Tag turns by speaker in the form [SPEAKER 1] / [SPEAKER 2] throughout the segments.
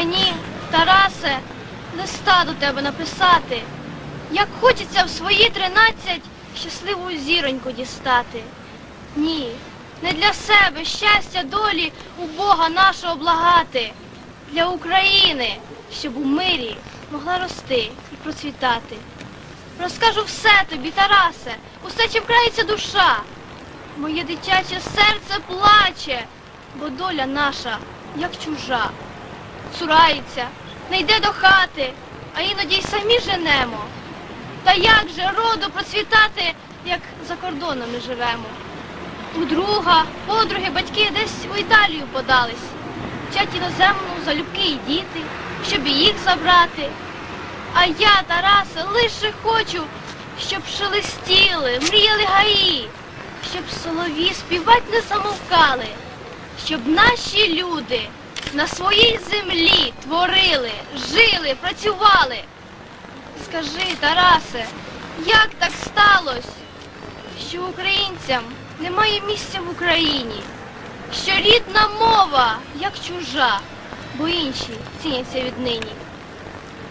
[SPEAKER 1] Мені, Тарасе, листа до тебе написати, як хочеться в свої тринадцять щасливу зіроньку дістати. Ні, не для себе щастя долі у Бога нашого благати, для України, щоб у мирі могла рости і процвітати. Розкажу все тобі, Тарасе, усе чим крається душа. Моє дитяче серце плаче, бо доля наша, як чужа. Цурається, не йде до хати, а іноді й самі женемо. Та як же роду процвітати, як за кордоном ми живемо? У друга, подруги, батьки десь у Італію подались. Вчать іноземну залюбки і діти, щоб і їх забрати. А я, Тарасе, лише хочу, щоб шелестіли, мріяли гаї, щоб солові співать не замовкали, щоб наші люди на своїй землі творили, жили, працювали. Скажи, Тарасе, як так сталося, що українцям немає місця в Україні, що рідна мова, як чужа, бо інші ціняться віднині.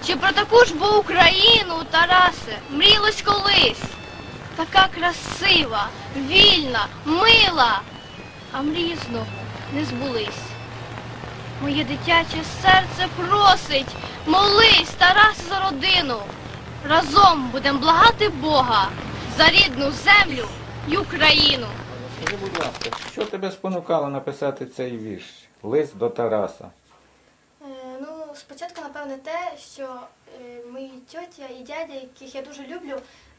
[SPEAKER 1] Чи про таку ж бо Україну, Тарасе, мрілось колись? Така красива, вільна, мила, а мрії знову не збулись. Моє дитяче серце просить, молись, Тарасе, за родину. Разом будем благати Бога за рідну землю й Україну.
[SPEAKER 2] Скажи, будь ласка, що тебе спонукало написати цей вірш? Лист до Тараса.
[SPEAKER 3] Е, Ну, спочатку, напевне, те, що е, мої тьотя і дядя, яких я дуже люблю,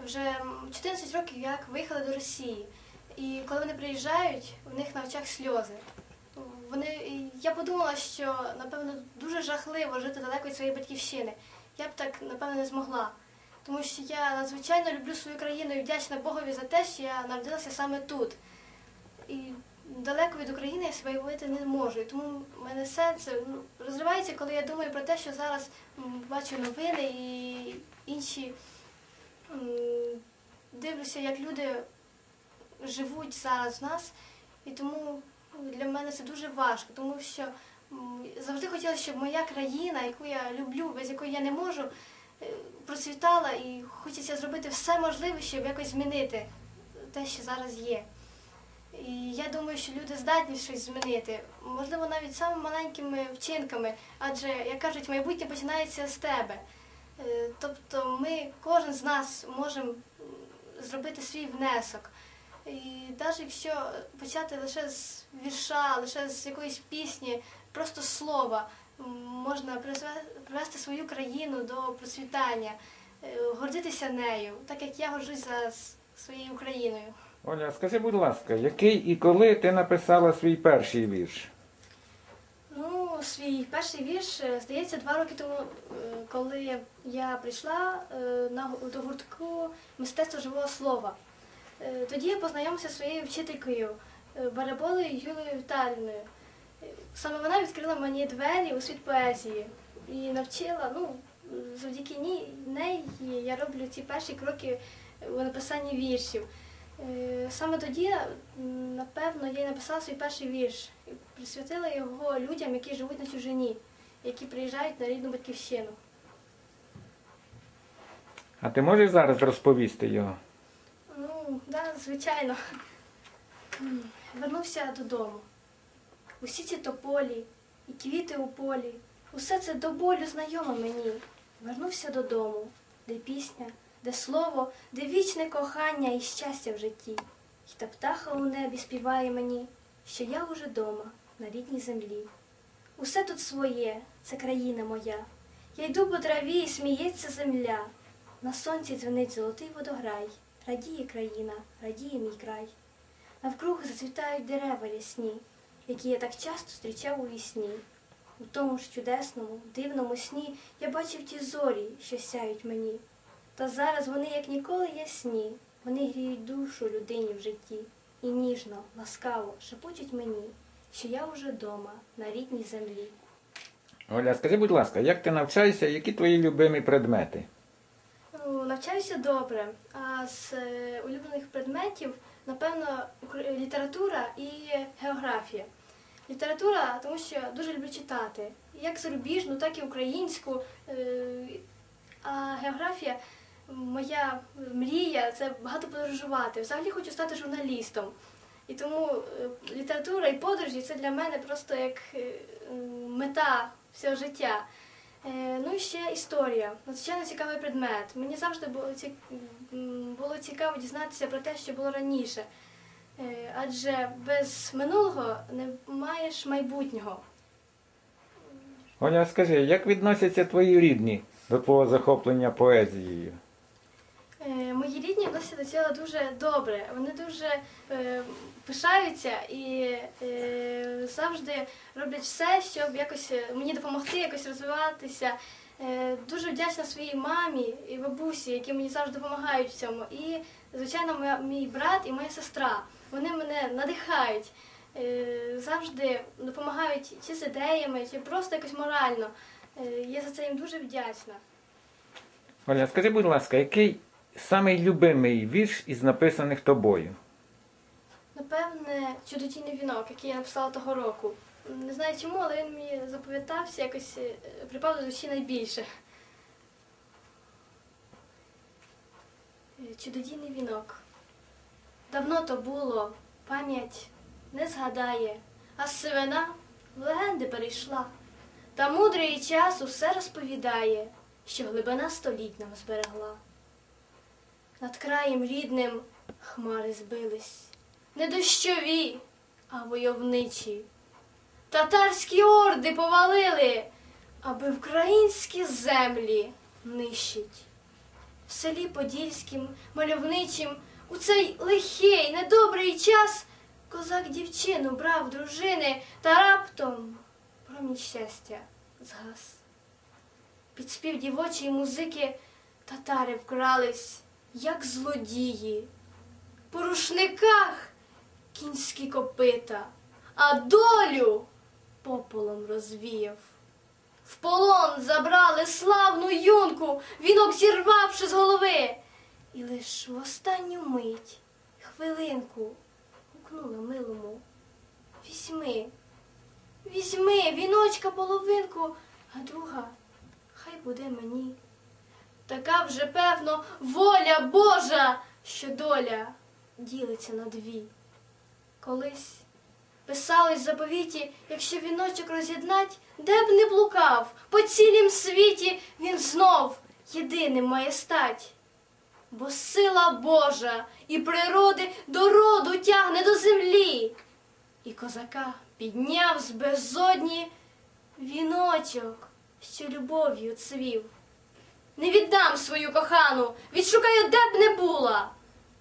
[SPEAKER 3] вже м, 14 років як виїхали до Росії. І коли вони приїжджають, у них на очах сльози. Вони, я подумала, що напевно дуже жахливо жити далеко від своєї батьківщини. Я б так, напевно, не змогла. Тому що я надзвичайно люблю свою країну і вдячна Богові за те, що я народилася саме тут. І далеко від України я себе уявити не можу. І тому в мене серце ну, розривається, коли я думаю про те, що зараз бачу новини і інші дивлюся, як люди живуть зараз в нас. І тому для мене це дуже важко, тому що завжди хотілося, щоб моя країна, яку я люблю, без якої я не можу, е, процвітала і хочеться зробити все можливе, щоб якось змінити те, що зараз є. І я думаю, що люди здатні щось змінити, можливо, навіть самими маленькими вчинками, адже, як кажуть, майбутнє починається з тебе. Е, Тобто ми, кожен з нас можемо зробити свій внесок. І навіть якщо почати лише з вірша, лише з якоїсь пісні, просто слова, можна привести свою країну до процвітання, е, гордитися нею, так як я горжусь за своєю Україною.
[SPEAKER 2] Оля, скажи, будь ласка, який і коли ти написала свій перший вірш?
[SPEAKER 3] Ну, свій перший вірш, е, здається, два роки тому, е, коли я прийшла на до гуртку мистецтво живого слова. Е, Тоді я познайомилася зі своєю вчителькою е, Бараболою Юлією Віталіною. Е, Саме вона відкрила мені двері у світ поезії і навчила, ну, завдяки неї я роблю ці перші кроки у написанні віршів. Саме тоді, напевно, я й написала свій перший вірш і присвятила його людям, які живуть на чужині, які приїжджають на рідну батьківщину.
[SPEAKER 2] А ти можеш зараз розповісти його?
[SPEAKER 3] Звичайно. Вернувся додому. Усі ці тополі і квіти у полі, усе це до болю знайоме мені. Вернувся додому, де пісня, де слово, де вічне кохання і щастя в житті. І та птаха у небі співає мені, що я уже дома, на рідній землі. Усе тут своє, це країна моя. Я йду по траві і сміється земля. На сонці дзвенить золотий водограй, радіє країна, радіє мій край. Навкруг зацвітають дерева рясні, які я так часто зустрічав у вісні. У тому ж чудесному, дивному сні я бачив ті зорі, що сяють мені. Та зараз вони, як ніколи, ясні, вони гріють душу людині в житті і ніжно, ласкаво шепочуть мені, що я уже дома, на рідній землі.
[SPEAKER 2] Оля, скажи, будь ласка, як ти навчаєшся, які твої любимі предмети?
[SPEAKER 3] Навчаюся добре. А з е, улюблених предметів, напевно, література і географія. Література, тому що дуже люблю читати. Як зарубіжну, так і українську. Е, А географія моя мрія це багато подорожувати. Взагалі хочу стати журналістом. І тому е, література і подорожі це для мене просто як мета всього життя. Е, Ну і ще історія. Надзвичайно цікавий предмет. Мені завжди було, цікаво дізнатися про те, що було раніше. Е, Адже без минулого не маєш майбутнього.
[SPEAKER 2] Оля, скажи, як відносяться твої рідні до твого захоплення поезією?
[SPEAKER 3] Е, Мої рідні відносяться до цього дуже добре. Вони дуже е, пишаються і е, завжди роблять все, щоб якось е, мені допомогти, якось розвиватися. Е, дуже вдячна своїй мамі і бабусі, які мені завжди допомагають в цьому. І, звичайно, моя, мій брат і моя сестра. Вони мене надихають, е, завжди допомагають чи з ідеями, чи просто якось морально. Е, я за це їм дуже вдячна.
[SPEAKER 2] Оля, скажи, будь ласка, який самий любимий вірш із написаних тобою?
[SPEAKER 3] Напевне, чудотійний вінок, який я написала того року. Не знаю чому, але він мені запам'ятався, якось е, припав до душі найбільше. Е, Чудодійний вінок. Давно то було, пам'ять не згадає, а сивина в легенди перейшла. Та мудрий час усе розповідає, що глибина століть нам зберегла. Над краєм рідним хмари збились, не дощові, а войовничі. Татарські орди повалили, аби українські землі нищить. В селі Подільським, мальовничим, у цей лихий, недобрий час козак дівчину брав дружини, та раптом промінь щастя згас. Під спів дівочої музики татари вкрались, як злодії. По рушниках кінські копита, а долю пополом розвіяв. В полон забрали славну юнку, вінок зірвавши з голови. І лиш в останню мить, хвилинку, гукнула милому. Візьми, візьми віночка половинку, а друга хай буде мені. Така вже, певно, воля Божа, що доля ділиться на дві. Колись писалось заповіті, якщо віночок роз'єднать, де б не блукав, по цілім світі він знов єдиним має стать. Бо сила Божа і природи до роду тягне до землі. І козака підняв з безодні віночок, що любов'ю цвів. Не віддам свою кохану, відшукаю, де б не була.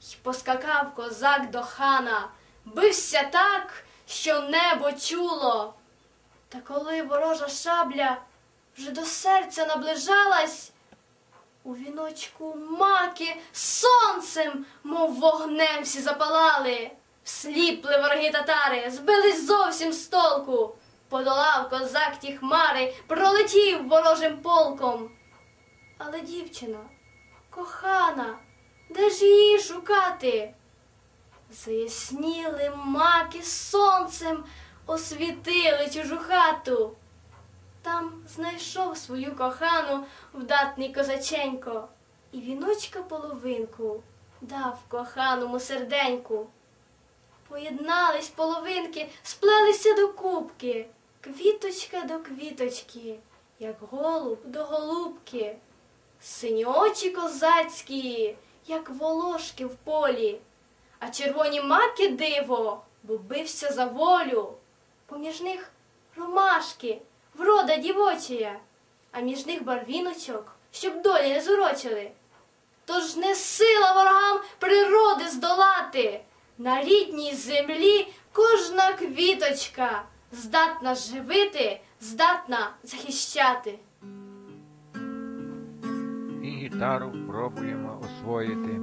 [SPEAKER 3] Й поскакав козак до хана, бився так, що небо чуло. Та коли ворожа шабля вже до серця наближалась, у віночку маки сонцем, мов вогнем всі запалали. Всліпли вороги татари, збились зовсім з толку. Подолав козак ті хмари, пролетів ворожим полком. Але дівчина, кохана, де ж її шукати? Заясніли маки сонцем, освітили чужу хату. Там знайшов свою кохану вдатний козаченько, і віночка половинку дав коханому серденьку. Поєднались половинки, сплелися до кубки, квіточка до квіточки, як голуб до голубки. Сині очі козацькі, як волошки в полі, а червоні маки диво, бо бився за волю. Поміж них ромашки, врода дівочія, а між них барвіночок, щоб долі не зурочили. Тож не сила ворогам природи здолати. На рідній землі кожна квіточка здатна живити, здатна захищати.
[SPEAKER 2] Гітару пробуємо освоїти.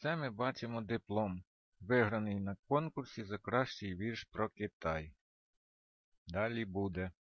[SPEAKER 2] А це ми бачимо диплом, виграний на конкурсі за кращий вірш про Китай. Далі буде.